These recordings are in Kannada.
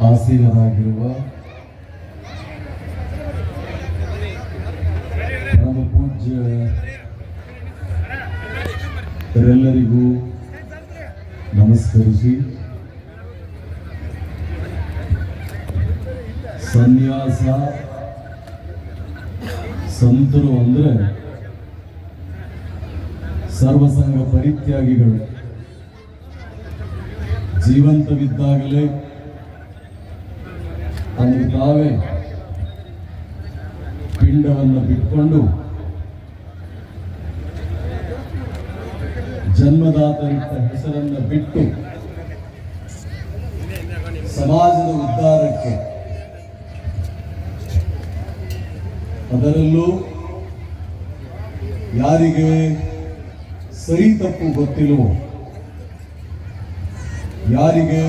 ಆಸೀನರಾಗಿರುವ ಪರಮ ಪೂಜ್ಯರೆಲ್ಲರಿಗೂ ನಮಸ್ಕರಿಸಿ ಸನ್ಯಾಸ ಸಂತರು ಅಂದ್ರೆ ಸರ್ವಸಂಗ ಪರಿತ್ಯಾಗಿಗಳು. ಜೀವಂತವಿದ್ದಾಗಲೇ ತಮಗೆ ತಾವೇ ಪಿಂಡವನ್ನು ಬಿಟ್ಕೊಂಡು ಜನ್ಮದಾತರಿಟ್ಟ ಹೆಸರನ್ನು ಬಿಟ್ಟು ಸಮಾಜದ ಉದ್ಧಾರಕ್ಕೆ ಅದರಲ್ಲೂ ಯಾರಿಗೆ ಸರಿ ತಪ್ಪು ಗೊತ್ತಿಲ್ಲವೋ, ಯಾರಿಗೆ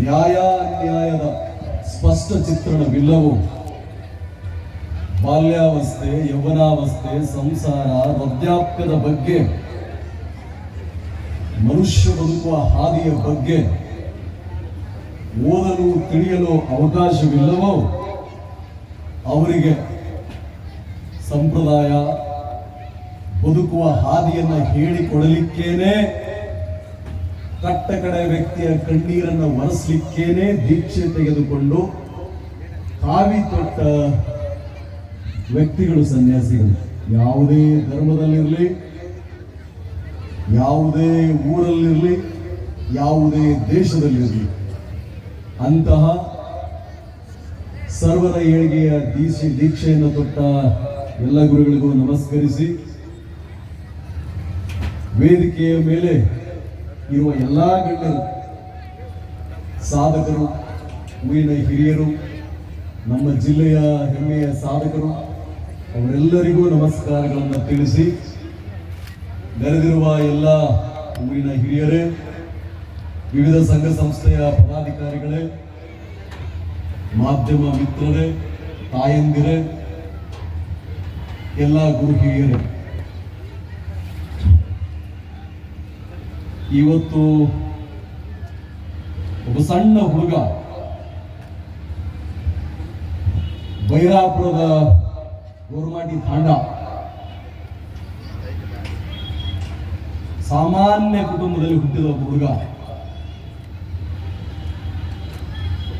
ನ್ಯಾಯ ನ್ಯಾಯದ ಸ್ಪಷ್ಟ ಚಿತ್ರಣವಿಲ್ಲವೋ? ಬಾಲ್ಯಾವಸ್ಥೆ, ಯೌವನಾವಸ್ಥೆ, ಸಂಸಾರ, ವೃದ್ಧಾಪ್ಯದ ಬಗ್ಗೆ, ಮನುಷ್ಯ ಬದುಕುವ ಹಾದಿಯ ಬಗ್ಗೆ ಓದಲು ತಿಳಿಯಲು ಅವಕಾಶವಿಲ್ಲವೋ? ಅವರಿಗೆ ಸಂಪ್ರದಾಯ ಬದುಕುವ ಹಾದಿಯನ್ನು ಹೇಳಿಕೊಡಲಿಕ್ಕೇನೆ ಕಟ್ಟ ಕಡೆ ವ್ಯಕ್ತಿಯ ಕಣ್ಣೀರನ್ನು ಒರೆಸಲಿಕ್ಕೇನೆ ದೀಕ್ಷೆ ತೆಗೆದುಕೊಂಡು ಕಾವಿ ತೊಟ್ಟ ವ್ಯಕ್ತಿಗಳು ಸನ್ಯಾಸಿಗಳು. ಯಾವುದೇ ಧರ್ಮದಲ್ಲಿರಲಿ, ಯಾವುದೇ ಊರಲ್ಲಿರಲಿ, ಯಾವುದೇ ದೇಶದಲ್ಲಿರಲಿ, ಅಂತಹ ಸರ್ವರ ಏಳಿಗೆಯ ದೀಕ್ಷೆ ದೀಕ್ಷೆಯನ್ನು ತೊಟ್ಟ ಎಲ್ಲ ಗುರುಗಳಿಗೂ ನಮಸ್ಕರಿಸಿ, ವೇದಿಕೆಯ ಮೇಲೆ ಇರುವ ಎಲ್ಲ ಗಣ್ಯರು ಸಾಧಕರು ಊರಿನ ಹಿರಿಯರು, ನಮ್ಮ ಜಿಲ್ಲೆಯ ಹೆಮ್ಮೆಯ ಸಾಧಕರು, ಅವರೆಲ್ಲರಿಗೂ ನಮಸ್ಕಾರಗಳನ್ನು ತಿಳಿಸಿ, ನೆರೆದಿರುವ ಎಲ್ಲ ಊರಿನ ಹಿರಿಯರೇ, ವಿವಿಧ ಸಂಘ ಸಂಸ್ಥೆಯ ಪದಾಧಿಕಾರಿಗಳೇ, ಮಾಧ್ಯಮ ಮಿತ್ರರೇ, ತಾಯಂದಿರೇ, ಎಲ್ಲ ಗುರು ಹಿರಿಯರೇ. ಇವತ್ತು ಒಬ್ಬ ಸಣ್ಣ ಹುಡುಗ ಬೈರಾಪುರದ ಗೋರ್ಮಾಟಿ ತಾಂಡ ಸಾಮಾನ್ಯ ಕುಟುಂಬದಲ್ಲಿ ಹುಟ್ಟಿದ ಒಬ್ಬ ಹುಡುಗ.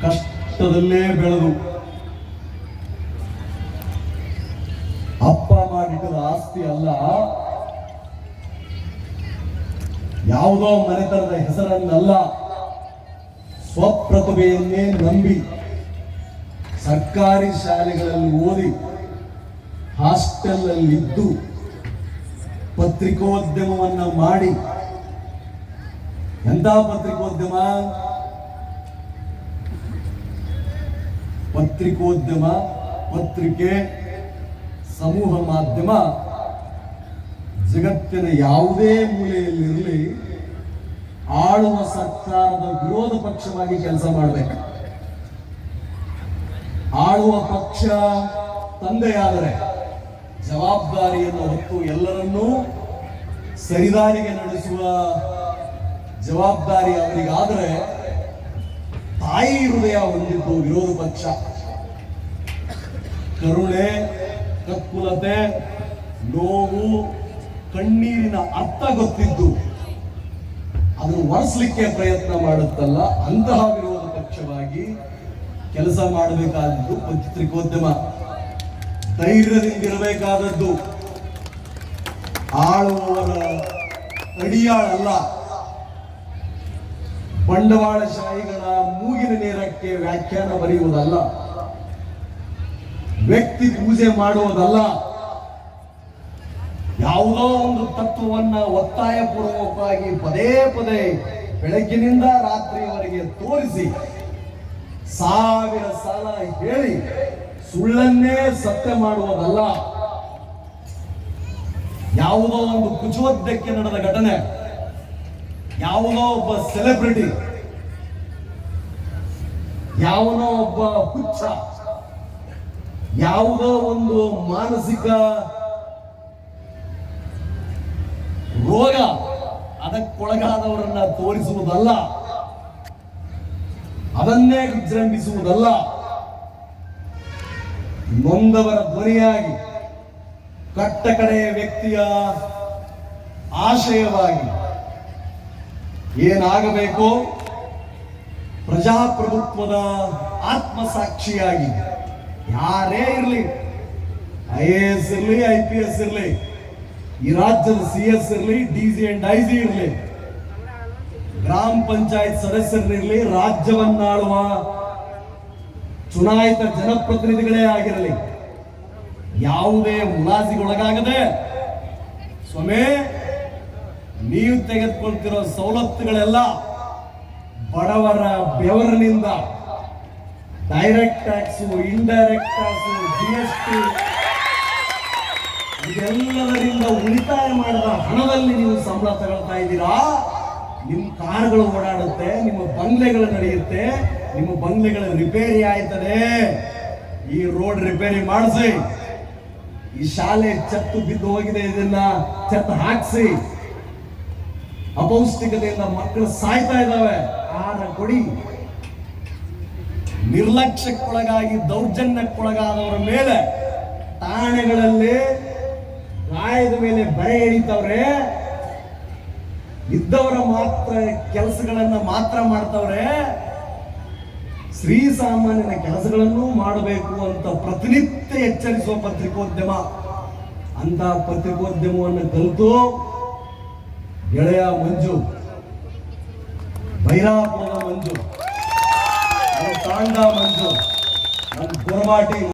ಕಷ್ಟದಲ್ಲೇ ಬೆಳೆದು ಅಪ್ಪ ಮಾಡಿಟ್ಟದ ಆಸ್ತಿ ಅಲ್ಲ. ಯಾವುದೋ ಮನೆತನದ ಹೆಸರನ್ನಲ್ಲ, ಸ್ವಪ್ರತಿಭೆಯನ್ನೇ ನಂಬಿ ಸರ್ಕಾರಿ ಶಾಲೆಗಳಲ್ಲಿ ಓದಿ ಹಾಸ್ಟೆಲ್ನಲ್ಲಿದ್ದು ಪತ್ರಿಕೋದ್ಯಮವನ್ನು ಮಾಡಿ. ಎಂಥ ಪತ್ರಿಕೋದ್ಯಮ? ಪತ್ರಿಕೋದ್ಯಮ, ಪತ್ರಿಕೆ, ಸಮೂಹ ಮಾಧ್ಯಮ ಜಗತ್ತಿನ ಯಾವುದೇ ಮೂಲೆಯಲ್ಲಿರಲಿ ಆಳುವ ಸರ್ಕಾರದ ವಿರೋಧ ಪಕ್ಷವಾಗಿ ಕೆಲಸ ಮಾಡಬೇಕು. ಆಳುವ ಪಕ್ಷ ತಂದೆಯಾದರೆ ಜವಾಬ್ದಾರಿಯನ್ನು ಹೊತ್ತು ಎಲ್ಲರನ್ನೂ ಸರಿದಾರಿಗೆ ನಡೆಸುವ ಜವಾಬ್ದಾರಿ ಅವರಿಗಾದರೆ ತಾಯಿ ಹೃದಯ ಹೊಂದಿದ್ದು ವಿರೋಧ ಪಕ್ಷ. ಕರುಣೆ ಕಕ್ಕುಲತೆ ನೋವು ಕಣ್ಣೀರಿನ ಅರ್ಥ ಗೊತ್ತಿದ್ದು ಅದನ್ನು ಒರೆಸಲಿಕ್ಕೆ ಪ್ರಯತ್ನ ಮಾಡುತ್ತಲ್ಲ, ಅಂತಹ ವಿರೋಧ ಪಕ್ಷವಾಗಿ ಕೆಲಸ ಮಾಡಬೇಕಾದದ್ದು ಪತ್ರಿಕೋದ್ಯಮ ಧೈರ್ಯದಿಂದಿರಬೇಕಾದದ್ದು ಆಳುವವರ ಅಡಿಯಾಳಲ್ಲ ಬಂಡವಾಳಶಾಹಿಗಳ ಮೂಗಿನ ನೇರಕ್ಕೆ ವ್ಯಾಖ್ಯಾನ ಬರೆಯುವುದಲ್ಲ. ವ್ಯಕ್ತಿ ಪೂಜೆ ಮಾಡುವುದಲ್ಲ. ಯಾವುದೋ ಒಂದು ತತ್ವವನ್ನ ಒತ್ತಾಯಪೂರ್ವಕವಾಗಿ ಪದೇ ಪದೇ ಬೆಳಗ್ಗಿನಿಂದ ರಾತ್ರಿಯವರೆಗೆ ತೋರಿಸಿ ಸಾವಿರ ಸಾಲ ಹೇಳಿ ಸುಳ್ಳನ್ನೇ ಸತ್ಯ ಮಾಡುವುದಲ್ಲ. ಯಾವುದೋ ಒಂದು ಕುಚುವದ್ದಕ್ಕೆ ನಡೆದ ಘಟನೆ, ಯಾವುದೋ ಒಬ್ಬ ಸೆಲೆಬ್ರಿಟಿ, ಯಾವನೋ ಒಬ್ಬ ಹುಚ್ಚ, ಯಾವುದೋ ಒಂದು ಮಾನಸಿಕ ರೋಗ, ಅದಕ್ಕೊಳಗಾದವರನ್ನ ತೋರಿಸುವುದಲ್ಲ, ಅದನ್ನೇ ವಿಜೃಂಭಿಸುವುದಲ್ಲ ನೊಂದವರ ಧ್ವನಿಯಾಗಿ ಕಟ್ಟ ಕಡೆಯ ವ್ಯಕ್ತಿಯ ಆಶಯವಾಗಿ ಏನಾಗಬೇಕು, ಪ್ರಜಾಪ್ರಭುತ್ವದ ಆತ್ಮಸಾಕ್ಷಿಯಾಗಿ ಯಾರೇ ಇರಲಿ, ಐ ಎ ಎಸ್ ಇರಲಿ, ಐ ಪಿ ಎಸ್ ಇರಲಿ ಈ ರಾಜ್ಯದ ಸಿ ಎಸ್ ಇರಲಿ, D C and I C ಇರಲಿ, ಗ್ರಾಮ ಪಂಚಾಯತ್ ಸದಸ್ಯರಿರಲಿ, ರಾಜ್ಯವನ್ನಾಳುವ ಚುನಾಯಿತ ಜನಪ್ರತಿನಿಧಿಗಳೇ ಆಗಿರಲಿ, ಯಾವುದೇ ಮುಲಾಜಿಗೊಳಗಾಗದೆ ಸ್ವಾಮಿ, ನೀವು ತೆಗೆದುಕೊಳ್ತಿರೋ ಸವಲತ್ತುಗಳೆಲ್ಲ ಬಡವರ ಬೆವರಿನಿಂದ direct tax indirect tax G S T ಇದೆಲ್ಲದರಿಂದ ಉಳಿತಾಯ ಮಾಡಿದ ಹಣದಲ್ಲಿ ನೀವು ಸಂಬಳ ತಗೊಳ್ತಾ ಇದ್ದೀರಾ? ನಿಮ್ಮ ಕಾರುಗಳು ಓಡಾಡುತ್ತೆ, ನಿಮ್ಮ ಬಂಗ್ಲೆಗಳು ನಡೆಯುತ್ತೆ, ನಿಮ್ಮ ಬಂಗ್ಲೆಗಳ ರಿಪೇರಿ ಆಯ್ತದೆ. ಈ ರೋಡ್ ರಿಪೇರಿ ಮಾಡಿಸಿ. ಈ ಶಾಲೆ ಚತ್ತು ಬಿದ್ದು ಹೋಗಿದೆ, ಇದನ್ನ ಚತ್ತು ಹಾಕ್ಸಿ. ಅಪೌಷ್ಟಿಕತೆಯಿಂದ ಮಕ್ಕಳು ಸಾಯ್ತಾ ಇದ್ದಾವೆ. ಆಹಾರ ಕೊಡಿ. ನಿರ್ಲಕ್ಷ್ಯಕ್ಕೊಳಗಾಗಿ ದೌರ್ಜನ್ಯಕ್ಕೊಳಗಾದವರ ಮೇಲೆ ಠಾಣೆಗಳಲ್ಲಿ ಗಾಯದ ಮೇಲೆ ಬರೆ ಎಳಿತವ್ರೆ, ಇದ್ದವರ ಮಾತ್ರ ಕೆಲಸಗಳನ್ನ ಮಾತ್ರ ಮಾಡ್ತವ್ರೆ ಶ್ರೀ ಸಾಮಾನ್ಯನ ಕೆಲಸಗಳನ್ನು ಮಾಡಬೇಕು ಅಂತ ಪ್ರತಿನಿತ್ಯ ಎಚ್ಚರಿಸುವ ಪತ್ರಿಕೋದ್ಯಮ. ಅಂತ ಪತ್ರಿಕೋದ್ಯಮವನ್ನು ಕಲಿತು ಗೆಳೆಯ ಮಂಜು, ಬೈರಾಪುರದ ಮಂಜು, ತಾಂಡ ಮಂಜು ನನ್ನ